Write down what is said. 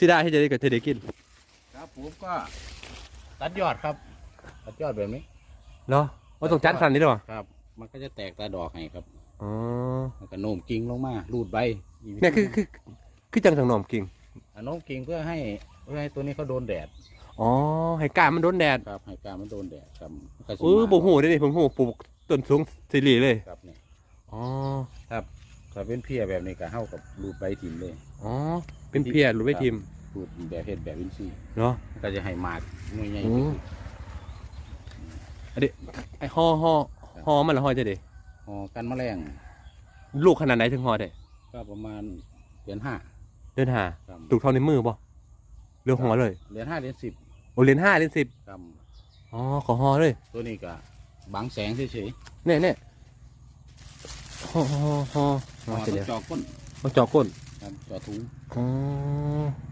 สิได้ให้จะได้ก็จะได้กินครับผมก็ตัดยอดครับ ตัดยอดแบบนี้เนาะว่าต้องจัดขนาดนี้ด้วยครับ มันก็จะแตกตาดอกให้ครับอ๋อมันก็โน้มกิ่งลงมารูดใบเนี่ยคือคือคือจังสังหนอมกิ่งอะโน้มกิ่งเพื่อให้เพื่อให้ตัวนี้เขาโดนแดดอ๋อให้กามันโดนแดดครับให้การมันโดนแดดครับมันก็สิเออมาบ่ฮู้เด้นี่ผมฮู้ปลูกต้นสูงสิริเลยครับเนี่ยอ๋อครับถ้า เป็นเพียแบบนี้ก็เท่ากับรูดใบทิมเลยอ๋อ เป็นเพียรหรือไม่ทิมรูดแบบเห็ดแบบวินซีย์เนาะ ก็จะให้หมากหน่วยใหญ่อืม อันนี้ไอ้ห่อห่อห่อมันละห่อจะได้ห่อกันแมลงลูกขนาดไหนถึงห่อได้ก็ประมาณเหรียญห้าเดินหาครับ ถูกเท่าในมือบ่เรือห่อเลยเหรียญห้าเหรียญสิบโอเหรียญห้าเหรียญสิบครับ อ๋อขอห่อเลยตัวนี้ก็บังแสงเฉยเนี่ยเนี่ยห่อห่อห่อๆห่ อห่อจะต้เดี๋อยวงเจาะก้นมาเจาะก้นครับเจาะถุง อ๋อ